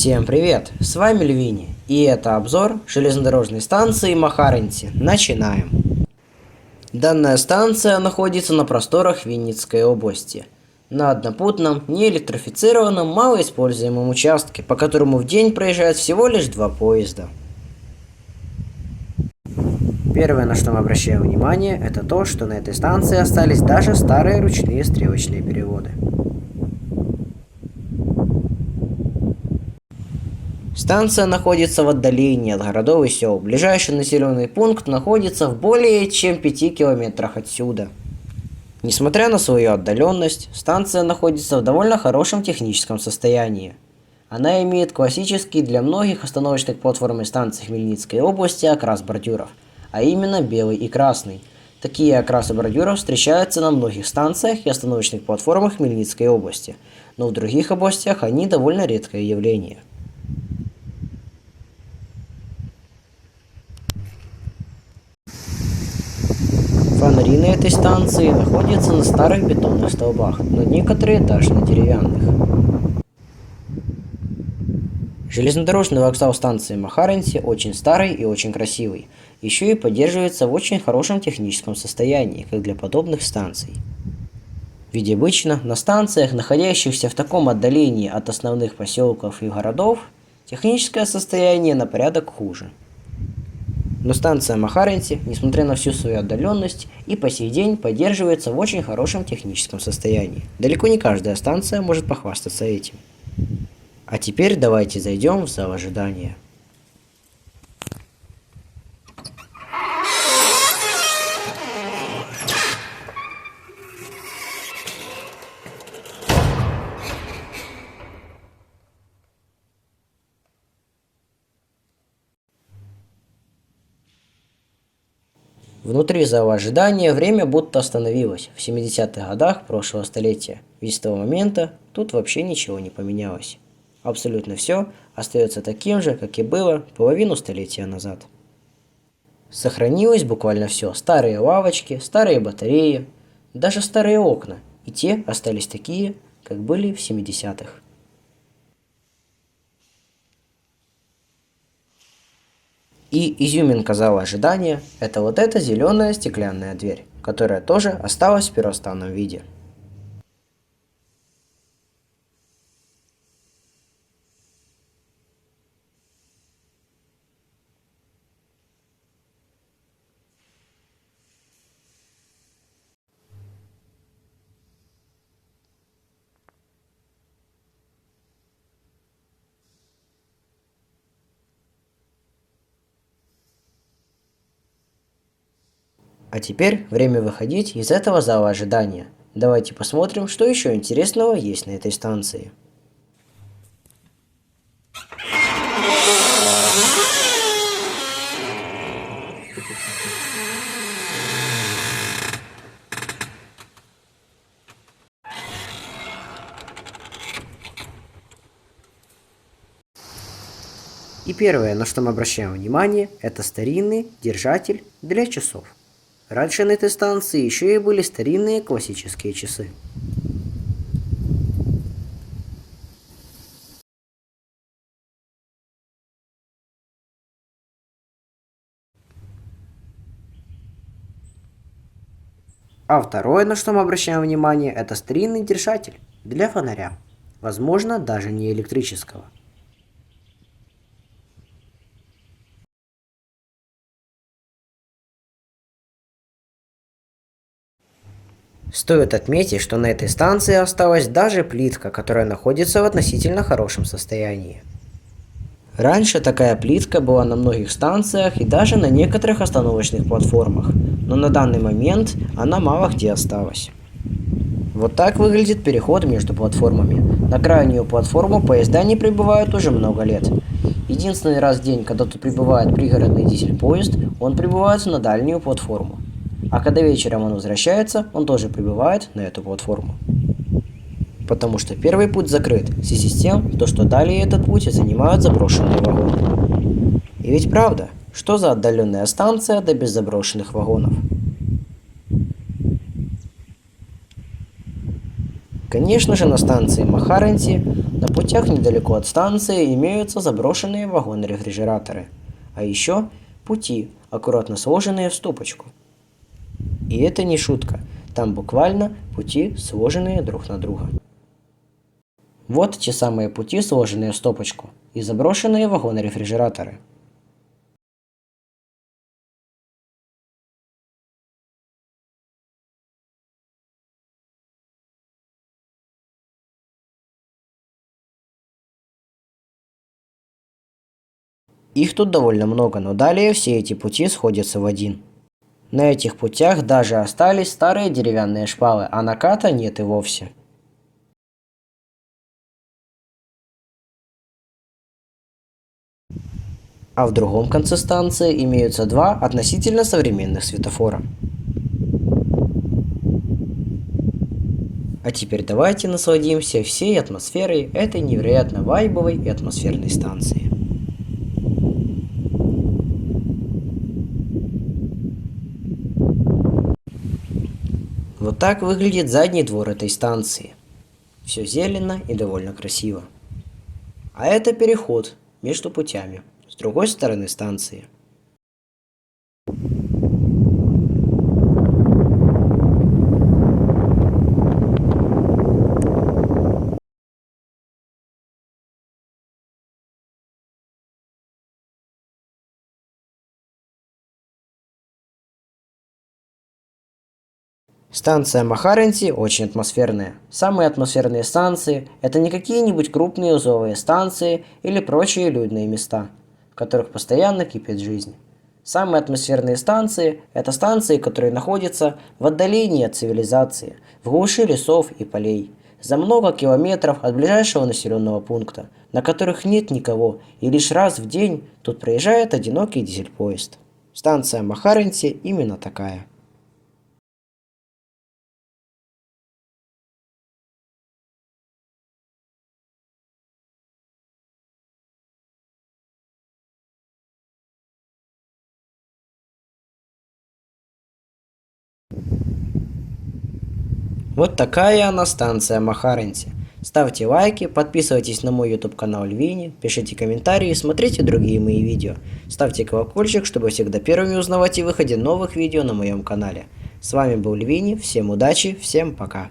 Всем привет, с вами Львини, и это обзор железнодорожной станции Махаренти. Начинаем. Данная станция находится на просторах Винницкой области, на однопутном, неэлектрифицированном, малоиспользуемом участке, по которому в день проезжает всего лишь два поезда. Первое, на что мы обращаем внимание, это то, что на этой станции остались даже старые ручные стрелочные переводы. Станция находится в отдалении от городов и сел. Ближайший населенный пункт находится в более чем 5 километрах отсюда. Несмотря на свою отдаленность, станция находится в довольно хорошем техническом состоянии. Она имеет классический для многих остановочных платформ и станций Хмельницкой области окрас бордюров, а именно белый и красный. Такие окрасы бордюров встречаются на многих станциях и остановочных платформах Хмельницкой области, но в других областях они довольно редкое явление. Фонари на этой станции находятся на старых бетонных столбах, но некоторые даже на деревянных. Железнодорожный вокзал станции Махаренси очень старый и очень красивый, еще и поддерживается в очень хорошем техническом состоянии, как для подобных станций. Ведь обычно на станциях, находящихся в таком отдалении от основных поселков и городов, техническое состояние на порядок хуже. Но станция Махаренти, несмотря на всю свою отдаленность, и по сей день поддерживается в очень хорошем техническом состоянии. Далеко не каждая станция может похвастаться этим. А теперь давайте зайдем в зал ожидания. Внутри зала ожидания время будто остановилось в 70-х годах прошлого столетия. Ведь с того момента тут вообще ничего не поменялось. Абсолютно все остается таким же, как и было половину столетия назад. Сохранилось буквально все. Старые лавочки, старые батареи, даже старые окна. И те остались такие, как были в 70-х. И изюминка зала ожидания – это вот эта зеленая стеклянная дверь, которая тоже осталась в первостанном виде. А теперь время выходить из этого зала ожидания. Давайте посмотрим, что еще интересного есть на этой станции. И первое, на что мы обращаем внимание, это старинный держатель для часов. Раньше на этой станции еще и были старинные классические часы. А второе, на что мы обращаем внимание, это старинный держатель для фонаря. Возможно, даже не электрического. Стоит отметить, что на этой станции осталась даже плитка, которая находится в относительно хорошем состоянии. Раньше такая плитка была на многих станциях и даже на некоторых остановочных платформах, но на данный момент она мало где осталась. Вот так выглядит переход между платформами. На крайнюю платформу поезда не прибывают уже много лет. Единственный раз в день, когда тут прибывает пригородный дизель-поезд, он прибывает на дальнюю платформу. А когда вечером он возвращается, он тоже прибывает на эту платформу. Потому что первый путь закрыт, в связи с тем, то, что далее этот путь занимают заброшенные вагоны. И ведь правда, что за отдаленная станция до без заброшенных вагонов? Конечно же, на станции Махаренти На путях недалеко от станции имеются заброшенные вагоны-рефрижераторы. А еще пути, аккуратно сложенные в стопочку. И это не шутка, там буквально пути, сложенные друг на друга. Вот те самые пути, сложенные в стопочку, и заброшенные вагоны-рефрижераторы. Их тут довольно много, но далее все эти пути сходятся в один. На этих путях даже остались старые деревянные шпалы, а наката нет и вовсе. А в другом конце станции имеются два относительно современных светофора. А теперь давайте насладимся всей атмосферой этой невероятно вайбовой и атмосферной станции. Вот так выглядит задний двор этой станции. Все зелено и довольно красиво. А это переход между путями с другой стороны станции. Станция Махаренти очень атмосферная. Самые атмосферные станции – это не какие-нибудь крупные узловые станции или прочие людные места, в которых постоянно кипит жизнь. Самые атмосферные станции – это станции, которые находятся в отдалении от цивилизации, в глуши лесов и полей, за много километров от ближайшего населенного пункта, на которых нет никого, и лишь раз в день тут проезжает одинокий дизель-поезд. Станция Махаренти именно такая. Вот такая она станция Махаренти. Ставьте лайки, подписывайтесь на мой YouTube канал Львини, пишите комментарии, смотрите другие мои видео. Ставьте колокольчик, чтобы всегда первыми узнавать о выходе новых видео на моем канале. С вами был Львини, всем удачи, всем пока.